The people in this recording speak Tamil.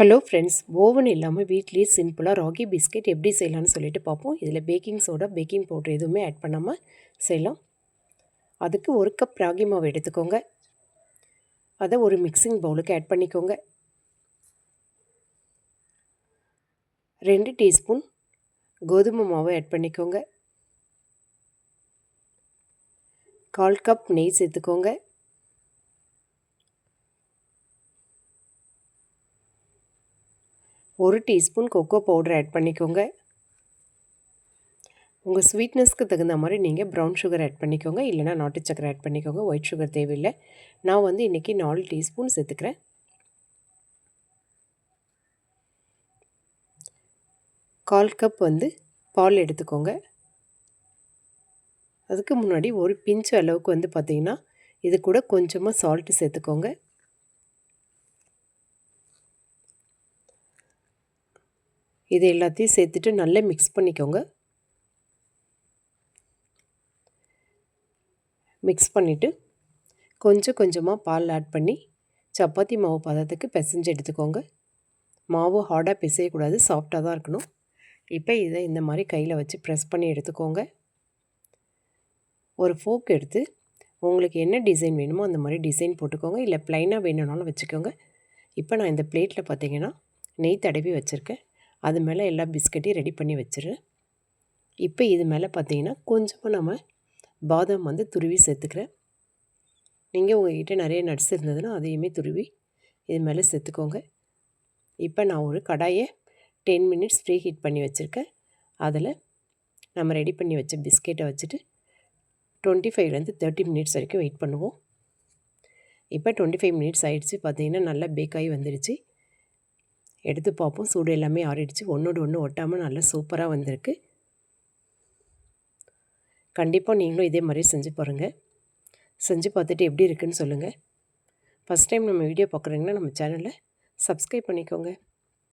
ஹலோ ஃப்ரெண்ட்ஸ் ஓவன் இல்லாமல் வீட்லேயே சிம்பிளாக ராகி பிஸ்கெட் எப்படி செய்யலாம்னு சொல்லிட்டு பார்ப்போம். இதில் பேக்கிங் சோடா பேக்கிங் பவுடர் எதுவுமே ஆட் பண்ணாமல் செய்யலாம். அதுக்கு ஒரு கப் ராகி மாவு எடுத்துக்கோங்க. அதை ஒரு மிக்சிங் பவுலுக்கு ஆட் பண்ணிக்கோங்க. ரெண்டு டீஸ்பூன் கோதுமை மாவை ஆட் பண்ணிக்கோங்க. கால் கப் நெய் சேர்த்துக்கோங்க. ஒரு டீஸ்பூன் கொக்கோ பவுடர் ஆட் பண்ணிக்கோங்க. உங்கள் ஸ்வீட்னஸ்க்கு தகுந்த மாதிரி நீங்கள் ப்ரௌன் சுகர் ஆட் பண்ணிக்கோங்க. இல்லைனா நாட்டு சக்கரை ஆட் பண்ணிக்கோங்க. ஒயிட் சுகர் தேவையில்லை. நான் வந்து இன்றைக்கி நாலு டீஸ்பூன் சேர்த்துக்கிறேன். கால் கப் வந்து பால் எடுத்துக்கோங்க. அதுக்கு முன்னாடி ஒரு பிஞ்சு அளவுக்கு வந்து பார்த்திங்கன்னா இது கூட கொஞ்சமாக சால்ட்டு சேர்த்துக்கோங்க. இது எல்லாத்தையும் சேர்த்துட்டு நல்லா மிக்ஸ் பண்ணிக்கோங்க. மிக்ஸ் பண்ணிவிட்டு கொஞ்சம் கொஞ்சமாக பால் ஆட் பண்ணி சப்பாத்தி மாவு பதத்துக்கு பிசைஞ்சு எடுத்துக்கோங்க. மாவு ஹார்டாக பிசையக்கூடாது சாஃப்டாக தான் இருக்கணும். இப்போ இதை இந்த மாதிரி கையில் வச்சு ப்ரெஸ் பண்ணி எடுத்துக்கோங்க. ஒரு ஃபோக் எடுத்து உங்களுக்கு என்ன டிசைன் வேணுமோ அந்த மாதிரி டிசைன் போட்டுக்கோங்க. இல்லை ப்ளைனாக வேணும்னாலும் வச்சுக்கோங்க. இப்போ நான் இந்த பிளேட்டில் பார்த்தீங்கன்னா நெய் தடவி வச்சுருக்கேன். அது மேலே எல்லா பிஸ்கட்டையும் ரெடி பண்ணி வச்சிரு. இப்போ இது மேலே பார்த்தீங்கன்னா கொஞ்சமாக நம்ம பாதாம் வந்து துருவி சேர்த்துக்கிறேன். நீங்கள் உங்கள்கிட்ட நிறைய நட்ஸ் இருந்ததுன்னா அதையுமே துருவி இது மேலே சேர்த்துக்கோங்க. இப்போ நான் ஒரு கடாயை டென் மினிட்ஸ் ஃப்ரீ ஹீட் பண்ணி வச்சுருக்கேன். அதில் நம்ம ரெடி பண்ணி வச்ச பிஸ்கெட்டை வச்சுட்டு டுவெண்ட்டி ஃபைவ்லேருந்து தேர்ட்டி மினிட்ஸ் வரைக்கும் வெயிட் பண்ணுவோம். இப்போ டுவெண்ட்டி ஃபைவ் மினிட்ஸ் ஆகிடுச்சு பார்த்தீங்கன்னா நல்லா பேக் ஆகி வந்துடுச்சு எடுத்து பார்ப்போம். சூடு எல்லாமே ஆறிடுச்சு. ஒன்றோடு ஒன்று ஒட்டாமல் நல்லா சூப்பராக வந்திருக்கு. கண்டிப்பாக நீங்களும் இதே மாதிரி செஞ்சு பாருங்கள் செஞ்சு பார்த்துட்டு எப்படி இருக்குன்னு சொல்லுங்கள் ஃபஸ்ட் டைம் நம்ம வீடியோ பார்க்குறீங்கன்னா நம்ம சேனலை சப்ஸ்கிரைப் பண்ணிக்கோங்க.